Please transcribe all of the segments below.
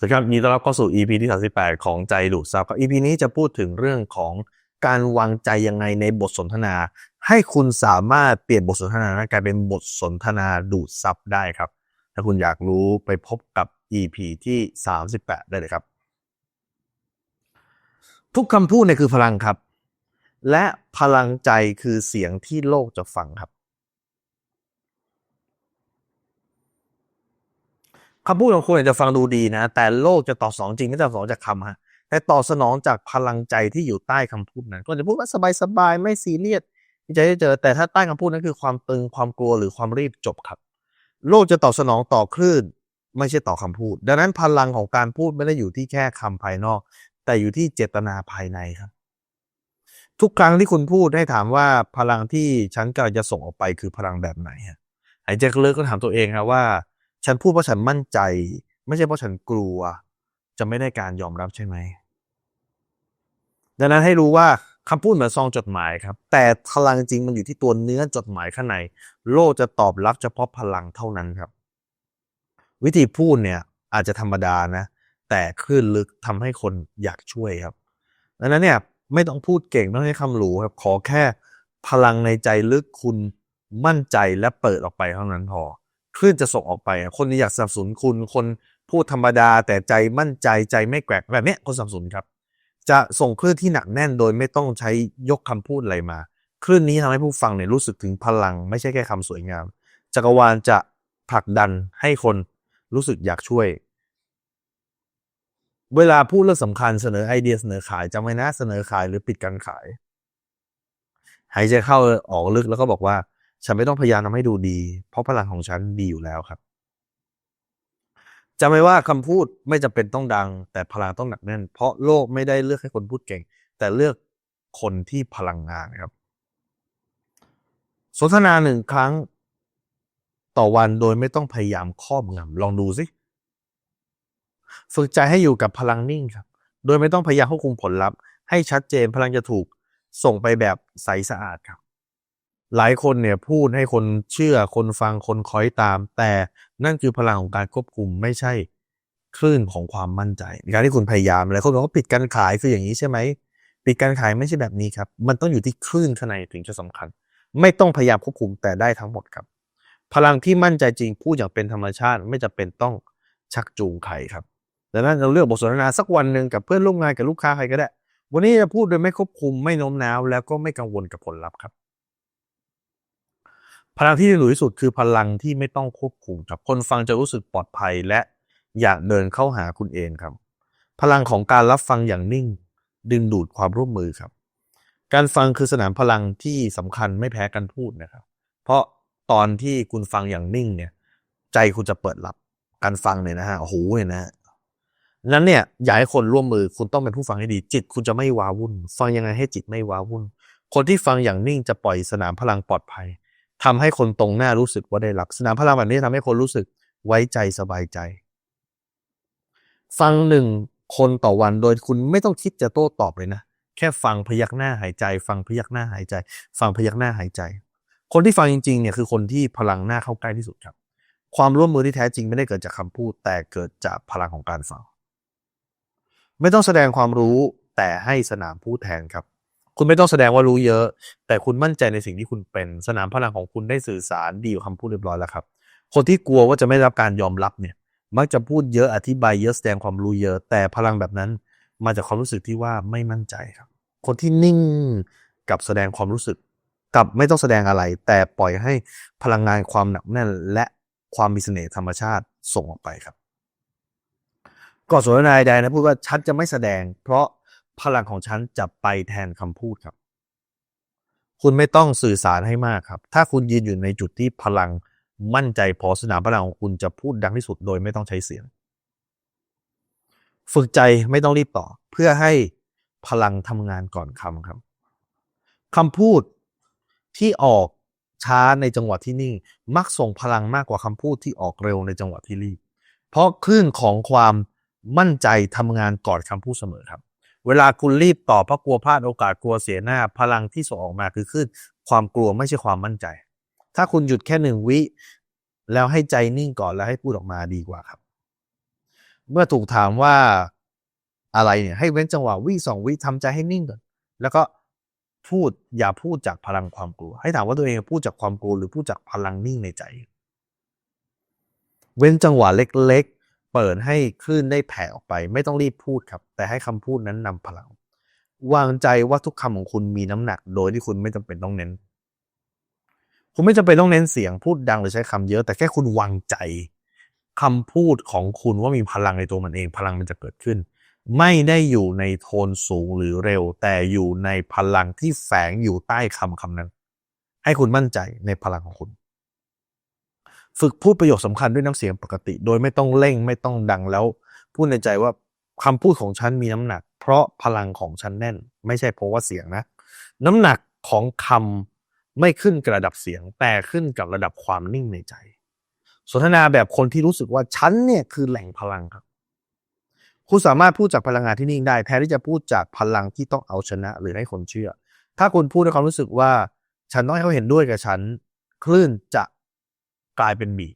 สวัสดีครับยินดีต้อนรับเข้าสู่ EP ที่ 38 ของใจดูดซับครับ EP นี้จะพูดถึงเรื่องของการวางใจยังไงในบทสนทนา ให้คุณสามารถเปลี่ยนบทสนทนานั้นกลายเป็นบทสนทนาดูดซับได้ครับ ถ้าคุณอยากรู้ไปพบกับ EP ที่ 38 ได้เลยครับ ทุกคำพูดเนี่ยคือพลังครับ และพลังใจคือเสียงที่โลกจะฟังครับ คำพูดของคุณอาจจะฟังดูดีนะ แต่โลกจะตอบสนองจริงไม่ตอบสนองจากคำฮะแต่ตอบสนองจากพลังใจที่อยู่ใต้คำพูดนั้น ก็จะพูดว่าสบายๆไม่ซีเรียสที่ใจจะเจอ แต่ถ้าใต้คำพูดนั้นคือความตึงความกลัวหรือความรีบจบครับ โลกจะตอบสนองต่อคลื่น ไม่ใช่ต่อคำพูด ดังนั้นพลังของการพูดไม่ได้อยู่ที่แค่คำภายนอก แต่อยู่ที่เจตนาภายในครับ ทุกครั้งที่คุณพูดให้ถามว่าพลังที่ฉันกำลังจะส่งออกไปคือพลังแบบไหนฮะหายใจลึกก็ถามตัวเองครับว่า ฉันพูดเพราะฉันมั่นใจ ไม่ใช่เพราะฉันกลัว จะไม่ได้การยอมรับใช่ไหม ดังนั้นให้รู้ว่าคำพูดเหมือนซองจดหมายครับ แต่พลังจริงมันอยู่ที่ตัวเนื้อจดหมายข้างใน โลกจะตอบรับเฉพาะพลังเท่านั้นครับ วิธีพูดเนี่ยอาจจะธรรมดานะ แต่คลื่นลึกทำให้คนอยากช่วยครับดังนั้นเนี่ยไม่ต้องพูดเก่งไม่ต้องให้คำหรูครับ ขอแค่พลังในใจลึกคุณมั่นใจและเปิดออกไปเท่านั้นพอ คลื่นจะส่งออกไป คนที่อยากสนับสนุนคุณ คนพูดธรรมดาแต่ใจมั่นใจใจไม่แกวกแบบนี้คนสนับสนุนครับ จะส่งคลื่นที่หนักแน่นโดยไม่ต้องใช้ยกคำพูดอะไรมา คลื่นนี้ทำให้ผู้ฟังเนี่ยรู้สึกถึงพลัง ไม่ใช่แค่คำสวยงาม จักรวาลจะผลักดันให้คนรู้สึกอยากช่วย เวลาพูดเรื่องสำคัญเสนอไอเดียเสนอขายจำไว้นะเสนอขายหรือปิดการขาย หายใจเข้าออกลึกแล้วก็บอกว่า ฉันไม่ต้องพยายามทำให้ดูดี เพราะพลังของฉันดีอยู่แล้วครับจำไว้ว่าคำพูดไม่จำเป็นต้องดัง แต่พลังต้องหนักแน่น เพราะโลกไม่ได้เลือกให้คนพูดเก่ง แต่เลือกคนที่พลังงานครับ สนทนาหนึ่งครั้งต่อวันโดยไม่ต้องพยายามครอบงำลองดูสิฝึกใจให้อยู่กับพลังนิ่งครับ โดยไม่ต้องพยายามควบคุมผลลัพธ์ให้ชัดเจนพลังจะถูกส่งไปแบบใสสะอาดครับ หลายคนเนี่ยพูดให้คนเชื่อคนฟังคนคอยตาม แต่นั่นคือพลังของการควบคุมไม่ใช่คลื่นของความมั่นใจการที่คุณพยายามอะไรคนบอกว่าปิดการขายคืออย่างนี้ใช่ไหมปิดการขายไม่ใช่แบบนี้ครับ มันต้องอยู่ที่คลื่นข้างในถึงจะสำคัญ ไม่ต้องพยายามควบคุมแต่ได้ทั้งหมดครับ พลังที่มั่นใจจริงพูดอย่างเป็นธรรมชาติไม่จะเป็นต้องชักจูงใครครับดังนั้นเราเลือกบทสนทนาสักวันหนึ่งกับเพื่อนร่วมงานกับลูกค้าใครก็ได้ วันนี้จะพูดโดยไม่ควบคุมไม่โน้มน้าวแล้วก็ไม่กังวลกับผลลัพธ์ครับ พลังที่ดีที่สุดคือพลังที่ไม่ต้องควบคุมครับ คนฟังจะรู้สึกปลอดภัยและอยากเดินเข้าหาคุณเองครับ พลังของการรับฟังอย่างนิ่ง ดึงดูดความร่วมมือครับ การฟังคือสนามพลังที่สำคัญไม่แพ้กันพูดนะครับ เพราะตอนที่คุณฟังอย่างนิ่งเนี่ย ใจคุณจะเปิดรับการฟังเนี่ยนะฮะโอ้โหเนี่ยนะนั้นเนี่ยอยากให้คนร่วมมือคุณต้องเป็นผู้ฟังให้ดี จิตคุณจะไม่ว้าวุ่น ฟังยังไงให้จิตไม่ว้าวุ่น คนที่ฟังอย่างนิ่งจะปล่อยสนามพลังปลอดภัย ทำให้คนตรงหน้ารู้สึกว่าได้รับสนามพลังแบบนี้ทำให้คนรู้สึกไว้ใจสบายใจ ฟังหนึ่งคนต่อวันโดยคุณไม่ต้องคิดจะโต้ตอบเลยนะ แค่ฟังพยักหน้าหายใจ ฟังพยักหน้าหายใจ ฟังพยักหน้าหายใจ คนที่ฟังจริงๆเนี่ยคือคนที่พลังหน้าเข้าใกล้ที่สุดครับ ความร่วมมือที่แท้จริงไม่ได้เกิดจากคำพูด แต่เกิดจากพลังของการฟัง ไม่ต้องแสดงความรู้แต่ให้สนามพูดแทนครับ คุณไม่ต้องแสดงว่ารู้เยอะ แต่คุณมั่นใจในสิ่งที่คุณเป็นสนามพลังของคุณได้สื่อสารดีกว่าคำพูดเรียบร้อยแล้วครับ คนที่กลัวว่าจะไม่รับการยอมรับเนี่ย มักจะพูดเยอะอธิบายเยอะแสดงความรู้เยอะ แต่พลังแบบนั้นมาจากความรู้สึกที่ว่าไม่มั่นใจครับ คนที่นิ่งกับแสดงความรู้สึกกับไม่ต้องแสดงอะไร แต่ปล่อยให้พลังงานความหนักแน่น และความมีเสน่ห์ธรรมชาติส่งออกไปครับก่อนสนทนาใดนะพูดว่าฉันจะไม่แสดง เพราะ พลังของฉันจะไปแทนคำพูดครับ คุณไม่ต้องสื่อสารให้มากครับ ถ้าคุณยืนอยู่ในจุดที่พลังมั่นใจพอสนามพลังของคุณจะพูดดังที่สุดโดยไม่ต้องใช้เสียง ฝึกใจไม่ต้องรีบต่อ เพื่อให้พลังทำงานก่อนคำครับคำพูดที่ออกช้าในจังหวะที่นิ่ง มักส่งพลังมากกว่าคำพูดที่ออกเร็วในจังหวะที่รีบ เพราะคลื่นของความมั่นใจทำงานก่อนคำพูดเสมอครับ เวลาคุณรีบตอบเพราะกลัวพลาดโอกาสกลัวเสียหน้า พลังที่ส่งออกมาคือคลื่นความกลัวไม่ใช่ความมั่นใจ ถ้าคุณหยุดแค่หนึ่งวิ แล้วให้ใจนิ่งก่อนแล้วให้พูดออกมาดีกว่าครับ เมื่อถูกถามว่าอะไรเนี่ยให้เว้นจังหวะวิสองวิทำใจให้นิ่งก่อน แล้วก็พูดอย่าพูดจากพลังความกลัว ให้ถามว่าตัวเองพูดจากความกลัวหรือพูดจากพลังนิ่งในใจ เว้นจังหวะเล็ก เปิดให้คลื่นได้แผ่ออกไป ไม่ต้องรีบพูดครับ แต่ให้คำพูดนั้นนำพลัง วางใจว่าทุกคำของคุณมีน้ำหนัก โดยที่คุณไม่จำเป็นต้องเน้น คุณไม่จำเป็นต้องเน้นเสียงพูดดังหรือใช้คำเยอะ แต่แค่คุณวางใจคำพูดของคุณว่ามีพลังในตัวมันเอง พลังมันจะเกิดขึ้น ไม่ได้อยู่ในโทนสูงหรือเร็ว แต่อยู่ในพลังที่แฝงอยู่ใต้คำคำนั้น ให้คุณมั่นใจในพลังของคุณ ฝึกพูดประโยคสำคัญด้วยน้ำเสียงปกติ โดยไม่ต้องเร่งไม่ต้องดังแล้ว พูดในใจว่าคำพูดของฉันมีน้ำหนัก เพราะพลังของฉันแน่น ไม่ใช่เพราะว่าเสียงนะ น้ำหนักของคำไม่ขึ้นกับระดับเสียง แต่ขึ้นกับระดับความนิ่งในใจ สนทนาแบบคนที่รู้สึกว่าฉันเนี่ยคือแหล่งพลังครับ คุณสามารถพูดจากพลังงานที่นิ่งได้ แทนที่จะพูดจากพลังที่ต้องเอาชนะ หรือให้คนเชื่อ ถ้าคุณพูดด้วยความรู้สึกว่า ฉันต้องให้เขาเห็นด้วยกับฉัน คลื่นจะ กลายเป็นบี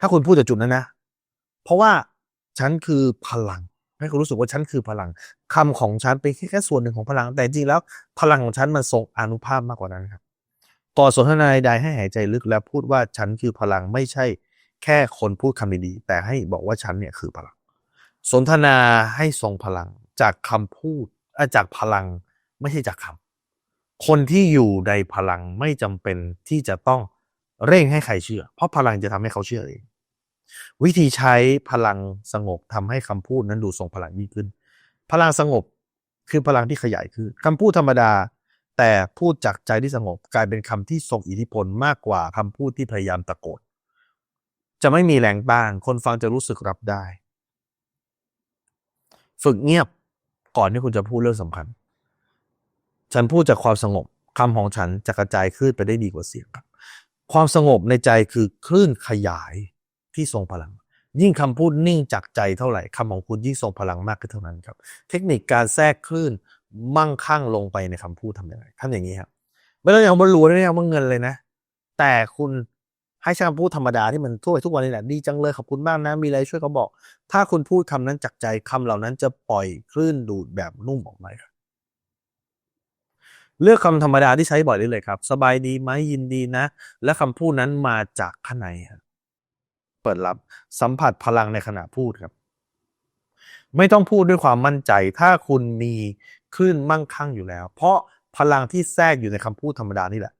ถ้าคุณพูดจากจุดนั้นนะ เพราะว่าฉันคือพลัง ให้คุณรู้สึกว่าฉันคือพลังคำของฉันเป็นแค่ส่วนหนึ่งของพลัง แต่จริงแล้วพลังของฉันมันทรงอนุภาพมากกว่านั้นครับก่อนสนทนาใดให้หายใจลึกแล้วพูดว่าฉันคือพลังไม่ใช่ แค่คนพูดคำดีๆแต่ให้บอกว่าฉันเนี่ยคือพลัง สนทนาให้ทรงพลังจากคำพูดจากพลังไม่ใช่จากคำคนที่อยู่ในพลังไม่จำเป็นที่จะต้อง เร่งให้ใครเชื่อ เพราะพลังจะทำให้เขาเชื่อเอง วิธีใช้พลังสงบทำให้คำพูดนั้นดูทรงพลังยิ่งขึ้น พลังสงบคือพลังที่ขยายขึ้นคำพูดธรรมดา แต่พูดจากใจที่สงบกลายเป็นคำที่ทรงอิทธิพลมากกว่าคำพูดที่พยายามตะโกนจะไม่มีแรงต้านคนฟังจะรู้สึกรับได้ ฝึกเงียบก่อนที่คุณจะพูดเรื่องสำคัญ ฉันพูดจากความสงบคำของฉันจะกระจายคลื่นไปได้ดีกว่าเสียงครับ ความสงบในใจคือคลื่นขยายที่ทรงพลัง ยิ่งคำพูดนิ่งจากใจเท่าไหร่คำของคุณยิ่งทรงพลังมากขึ้นเท่านั้นครับ เทคนิคการแทรกคลื่นมั่งคั่งลงไปในคำพูดทำยังไงทำอย่างนี้ครับไม่ต้องเอามารวยไม่ต้องเอามาเงินเลยนะ แต่คุณให้ใช้คำพูดธรรมดาที่มันทั่วทุกวันนี่แหละดีจังเลยขอบคุณมากนะ มีอะไรช่วยเขาบอก ถ้าคุณพูดคำนั้นจากใจคำเหล่านั้นจะปล่อยคลื่นดูดแบบนุ่มออกมาครับ เลือกคำธรรมดาที่ใช้บ่อยได้เลยครับ สบายดีไหมยินดีนะ และคำพูดนั้นมาจากข้างในครับเปิดรับสัมผัสพลังในขณะพูดครับ ไม่ต้องพูดด้วยความมั่นใจ ถ้าคุณมีคลื่นมั่งคั่งอยู่แล้ว เพราะพลังที่แทรกอยู่ในคำพูดธรรมดานี่แหละ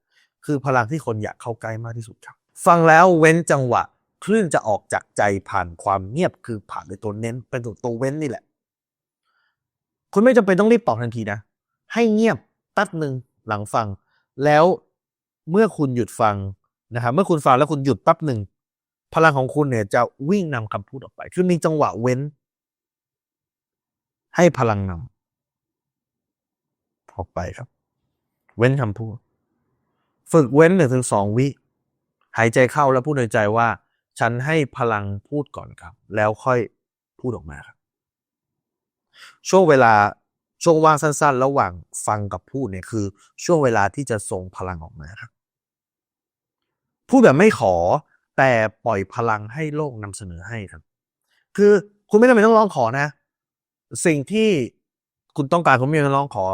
คือพลังที่คนอยากเข้าใกล้มากที่สุดครับ ฟังแล้วเว้นจังหวะคลื่นจะออกจากใจผ่านความเงียบคือผ่านในตัวเน้น เป็นตัวตัวเว้นนี่แหละ คุณไม่จำเป็นต้องรีบตอบทันทีนะ ให้เงียบ ตัดหนึ่งหลังฟัง แล้วเมื่อคุณหยุดฟังนะครับเมื่อคุณฟังแล้วคุณหยุดแป๊บหนึ่งพลังของคุณเนี่ยจะวิ่งนำคำพูดออกไป คือมีจังหวะเว้น ให้พลังนำออกไปครับ เว้นคำพูด ฝึกเว้นหนึ่งถึงสองวิ หายใจเข้าแล้วพูดในใจว่า ฉันให้พลังพูดก่อนครับ แล้วค่อยพูดออกมาครับ ช่วงเวลา ช่วงว่างสั้น ๆ ระหว่างฟังกับพูดเนี่ยคือ ช่วงเวลาที่จะส่งพลังออกมาครับพูดแบบไม่ขอแต่ปล่อยพลังให้โลกนำเสนอให้ครับ คือคุณไม่จำเป็นต้องร้องขอนะ สิ่งที่คุณต้องการคุณไม่ต้องร้องขอ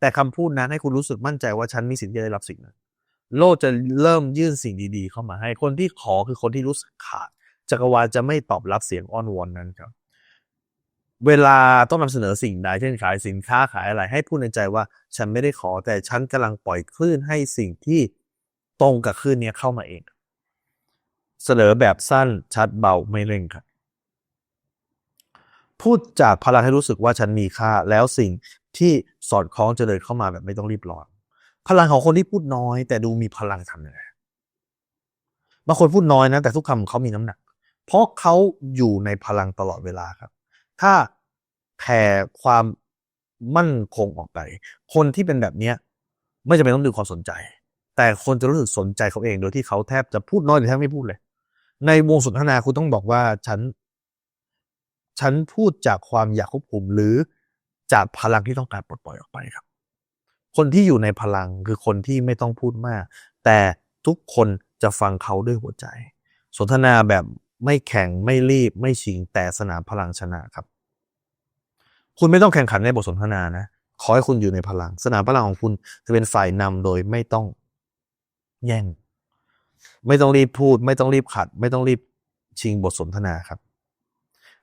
แต่คำพูดนั้นให้คุณรู้สึกมั่นใจว่าฉันมีสิทธิ์ที่จะได้รับสิ่งนั้นโลกจะเริ่มยื่นสิ่งดี ๆ เข้ามาให้คนที่ขอคือคนที่รู้สึกขาดจักรวาลจะไม่ตอบรับเสียงอ้อนวอนนั้นครับ เวลาต้องนำเสนอสิ่งใดเช่นขายสินค้าขายอะไร ให้พูดในใจว่าฉันไม่ได้ขอแต่ฉันกำลังปล่อยคลื่นให้สิ่งที่ตรงกับคลื่นนี้เข้ามาเอง เสนอแบบสั้นชัดเบาไม่เร่งครับพูดจากพลังให้รู้สึกว่าฉันมีค่า แล้วสิ่งที่สอดคล้องจะเดินเข้ามาแบบไม่ต้องรีบร้อน พลังของคนที่พูดน้อย แต่ดูมีพลังทำยังไงบางคนพูดน้อยนะ แต่ทุกคำเขามีน้ำหนัก เพราะเขาอยู่ในพลังตลอดเวลาครับ ถ้าแผ่ความมั่นคงออกไป คนที่เป็นแบบเนี้ยไม่จำเป็นต้องดึงความสนใจ แต่คนจะรู้สึกสนใจเขาเองโดยที่เขาแทบจะพูดน้อยหรือแทบไม่พูดเลย ในวงสนทนาคุณต้องบอกว่าฉัน ฉันพูดจากความอยากควบคุมหรือจากพลังที่ต้องการปลดปล่อยออกไปครับ คนที่อยู่ในพลังคือคนที่ไม่ต้องพูดมาก แต่ทุกคนจะฟังเขาด้วยหัวใจ สนทนาแบบ ไม่แข่งไม่รีบไม่ชิงแต่สนามพลังชนะครับ คุณไม่ต้องแข่งขันในบทสนทนานะ ขอให้คุณอยู่ในพลัง สนามพลังของคุณจะเป็นฝ่ายนำโดยไม่ต้องแย่ง ไม่ต้องรีบพูด ไม่ต้องรีบขัด ไม่ต้องรีบชิงบทสนทนาครับ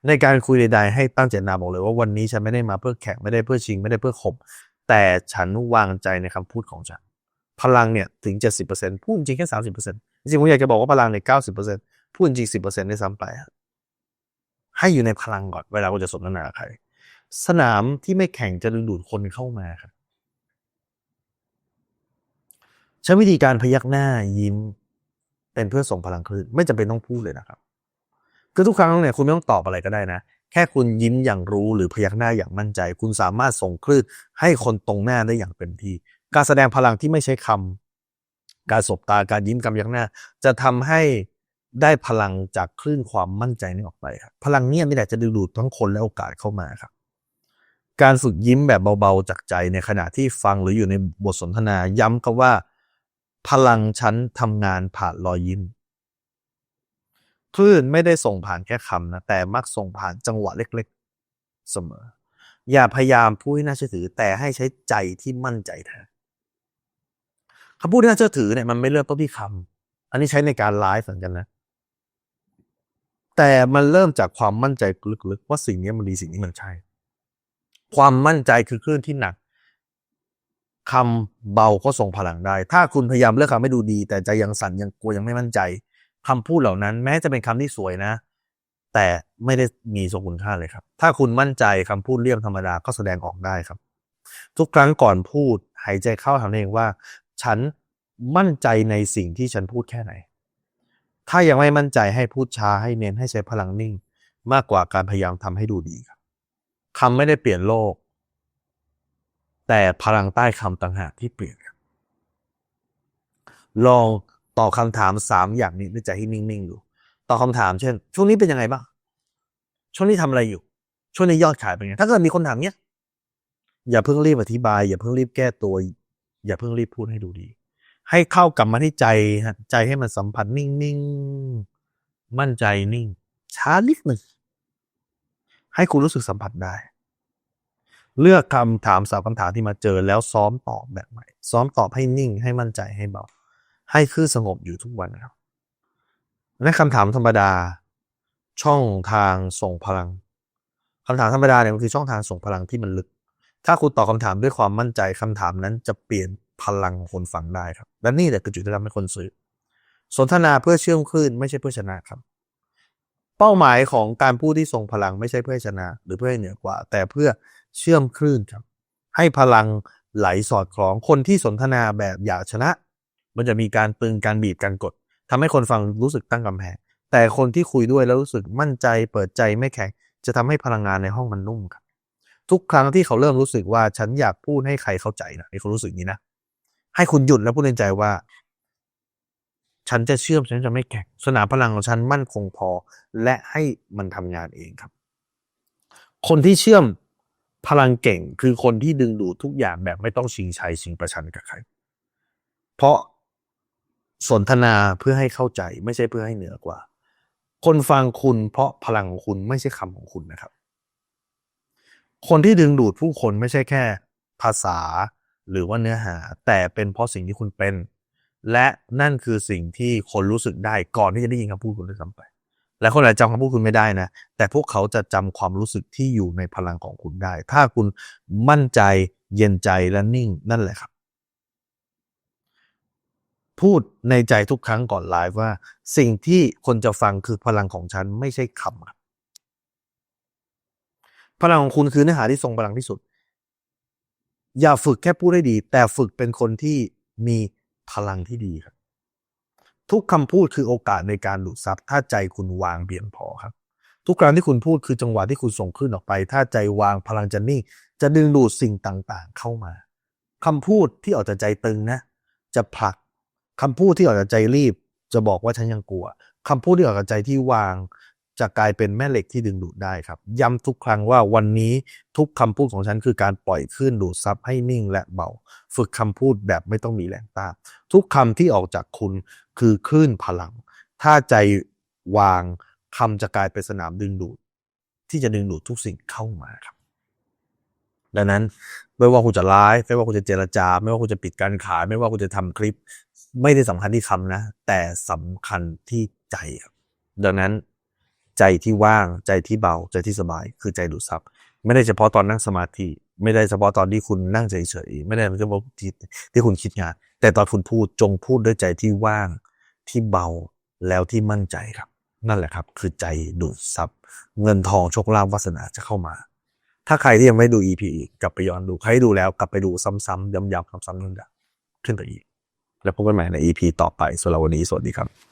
ในการคุยใดๆ ให้ตั้งเจตนาบอกเลยว่าวันนี้ฉันไม่ได้มาเพื่อแข่งไม่ได้เพื่อชิงไม่ได้เพื่อข่มแต่ฉันวางใจในคำพูดของฉัน พลังเนี่ยถึง 70%พูดจริงแค่ 30%จริงๆผมอยากจะบอกว่าพลังใน90% พูดจริง10%ได้ซ้ำไปให้อยู่ในพลังก่อนเวลาคุณจะสนทนาใคร สนามที่ไม่แข่งจะดึงดูดคนเข้ามาครับใช้วิธีการพยักหน้ายิ้ม เป็นเพื่อส่งพลังคลื่นไม่จำเป็นต้องพูดเลยนะครับคือทุกครั้งเนี่ยคุณไม่ต้องตอบอะไรก็ได้นะ แค่คุณยิ้มอย่างรู้หรือพยักหน้าอย่างมั่นใจ คุณสามารถส่งคลื่นให้คนตรงหน้าได้อย่างเต็มที่ การแสดงพลังที่ไม่ใช้คำการสบตาการยิ้มกำยักหน้า จะทำให้ ได้พลังจากคลื่นความมั่นใจนี้ออกไปครับพลังเนี่ยนี่แหละจะดึงดูดทั้งคนและโอกาสเข้ามาครับ การฝึกยิ้มแบบเบาๆจากใจในขณะที่ฟังหรืออยู่ในบทสนทนาย้ำกับว่า พลังฉันทำงานผ่านรอยยิ้มคลื่นไม่ได้ส่งผ่านแค่คำนะแต่มักส่งผ่านจังหวะเล็กๆ เสมอ อย่าพยายามพูดให้น่าเชื่อถือ แต่ให้ใช้ใจที่มั่นใจแทนคำพูดที่น่าเชื่อถือเนี่ยมันไม่เริ่มต้นที่คำอันนี้ใช้ในการไลฟ์เหมือนกันนะ แต่มันเริ่มจากความมั่นใจลึกๆ ว่าสิ่งนี้มันดีสิ่งนี้มันใช่ ความมั่นใจคือคลื่นที่หนักคำเบาก็ส่งพลังได้ ถ้าคุณพยายามเลือกคำให้ดูดี แต่ใจยังสั่นยังกลัวยังไม่มั่นใจคำพูดเหล่านั้น แม้จะเป็นคำที่สวยนะ แต่ไม่ได้มีทรงคุณค่าเลยครับ ถ้าคุณมั่นใจคำพูดเรียบธรรมดาก็แสดงออกได้ครับ ทุกครั้งก่อนพูดหายใจเข้าถามเองว่า ฉันมั่นใจในสิ่งที่ฉันพูดแค่ไหน ถ้ายังไม่มั่นใจให้พูดช้าให้เน้นให้ใช้พลังนิ่ง มากกว่าการพยายามทำให้ดูดีครับคำไม่ได้เปลี่ยนโลก แต่พลังใต้คำต่างหากที่เปลี่ยนครับลองตอบคำถามสามอย่างนี้ด้วยใจที่นิ่งๆดูตอบคำถามเช่น ช่วงนี้เป็นยังไงบ้างช่วงนี้ทำอะไรอยู่ ช่วงนี้ยอดขายเป็นไงถ้าเกิดมีคนถามเนี้ยอย่าเพิ่งรีบอธิบาย อย่าเพิ่งรีบแก้ตัว อย่าเพิ่งรีบพูดให้ดูดี ให้เข้ากลับมาที่ใจฮะใจให้มันสัมผัสนิ่งๆ มั่นใจนิ่ง ช้านิดหนึ่ง ให้คุณรู้สึกสัมผัสได้ เลือกคำถามสามคำถามที่มาเจอแล้วซ้อมตอบแบบใหม่ ซ้อมตอบให้นิ่งให้มั่นใจให้เบา ให้คือสงบอยู่ทุกวันครับและคำถามธรรมดา ช่องทางส่งพลังคำถามธรรมดาเนี่ยมันคือช่องทางส่งพลังที่มันลึก ถ้าคุณตอบคาถามด้วยความมั่นใจคำถามนั้นจะเปลี่ยน พลังของคนฟังได้ครับ และนี่แหละคือจุดที่ทำให้คนซื้อ สนทนาเพื่อเชื่อมคลื่นไม่ใช่เพื่อชนะครับ เป้าหมายของการพูดที่ทรงพลังไม่ใช่เพื่อชนะ หรือเพื่อให้เหนือกว่า แต่เพื่อเชื่อมคลื่นครับ ให้พลังไหลสอดคล้องคนที่สนทนาแบบอยากชนะ มันจะมีการตึงการบีบการกดทำให้คนฟังรู้สึกตั้งกำแพงแต่คนที่คุยด้วยแล้วรู้สึกมั่นใจเปิดใจไม่แข็ง จะทำให้พลังงานในห้องมันนุ่มครับ ทุกครั้งที่เขาเริ่มรู้สึกว่าฉันอยากพูดให้ใครเข้าใจนะไอ้คนรู้สึกนี้นะ ให้คุณหยุดแล้วพูดในใจว่า ฉันจะเชื่อมฉันจะไม่แข็งสนามพลังของฉันมั่นคงพอ และให้มันทำงานเองครับ คนที่เชื่อมพลังเก่งคือคนที่ดึงดูดทุกอย่างแบบไม่ต้องชิงชัยชิงประชันกับใคร เพราะสนทนาเพื่อให้เข้าใจไม่ใช่เพื่อให้เหนือกว่า คนฟังคุณเพราะพลังของคุณไม่ใช่คำของคุณนะครับ คนที่ดึงดูดผู้คนไม่ใช่แค่ ภาษา หรือว่าเนื้อหา แต่เป็นเพราะสิ่งที่คุณเป็น และนั่นคือสิ่งที่คนรู้สึกได้ก่อนที่จะได้ยินคำพูดคุณด้วยซ้ำไปและคนอาจจะจำคำพูดคุณไม่ได้นะ แต่พวกเขาจะจำความรู้สึกที่อยู่ในพลังของคุณได้ ถ้าคุณมั่นใจเย็นใจและนิ่งนั่นแหละครับ พูดในใจทุกครั้งก่อนไลฟ์ว่า สิ่งที่คนจะฟังคือพลังของฉันไม่ใช่คำพลังของคุณคือเนื้อหาที่ทรงพลังที่สุด อย่าฝึกแค่พูดให้ดี แต่ฝึกเป็นคนที่มีพลังที่ดีครับ ทุกคำพูดคือโอกาสในการดูดซับถ้าใจคุณวางเพียงพอครับ ทุกครั้งที่คุณพูดคือจังหวะที่คุณส่งขึ้นออกไป ถ้าใจวางพลังจะนิ่ง จะดึงดูดสิ่งต่างๆ เข้ามาคำพูดที่ออกจากใจตึงนะ จะผลักคำพูดที่ออกจากใจรีบ จะบอกว่าฉันยังกลัวคำพูดที่ออกจากใจที่วาง จะกลายเป็นแม่เหล็กที่ดึงดูดได้ครับ ย้ำทุกครั้งว่าวันนี้ทุกคำพูดของฉันคือการปล่อยขึ้นดูดซับให้นิ่งและเบา ฝึกคำพูดแบบไม่ต้องมีแรงต้านทุกคำที่ออกจากคุณคือคลื่นพลัง ถ้าใจวางคำจะกลายเป็นสนามดึงดูด ที่จะดึงดูดทุกสิ่งเข้ามาครับ ดังนั้นไม่ว่าคุณจะไลฟ์ไม่ว่าคุณจะเจรจา ไม่ว่าคุณจะปิดการขาย ไม่ว่าคุณจะทำคลิป ไม่ได้สำคัญที่คำนะ แต่สำคัญที่ใจครับดังนั้น ใจที่ว่างใจที่เบาใจที่สบาย คือใจดูดซับไม่ได้เฉพาะตอนนั่งสมาธิไม่ได้เฉพาะตอนที่คุณนั่งเฉยๆไม่ได้เฉพาะที่ที่คุณคิดงาน แต่ตอนคุณพูดจงพูดด้วยใจที่ว่างที่เบาแล้วที่มั่นใจครับ นั่นแหละครับ คือใจดูดซับเงินทองโชคลาภวาสนาจะเข้ามา ถ้าใครที่ยังไม่ดู EP อีกกลับไปย้อนดูใครดูแล้วกลับไปดูซ้ำๆย้ำๆซ้ำๆนั่นแหละขึ้นไปอีก แล้วพบกันใหม่ใน EP ต่อไปสำหรับวันนี้สวัสดีครับ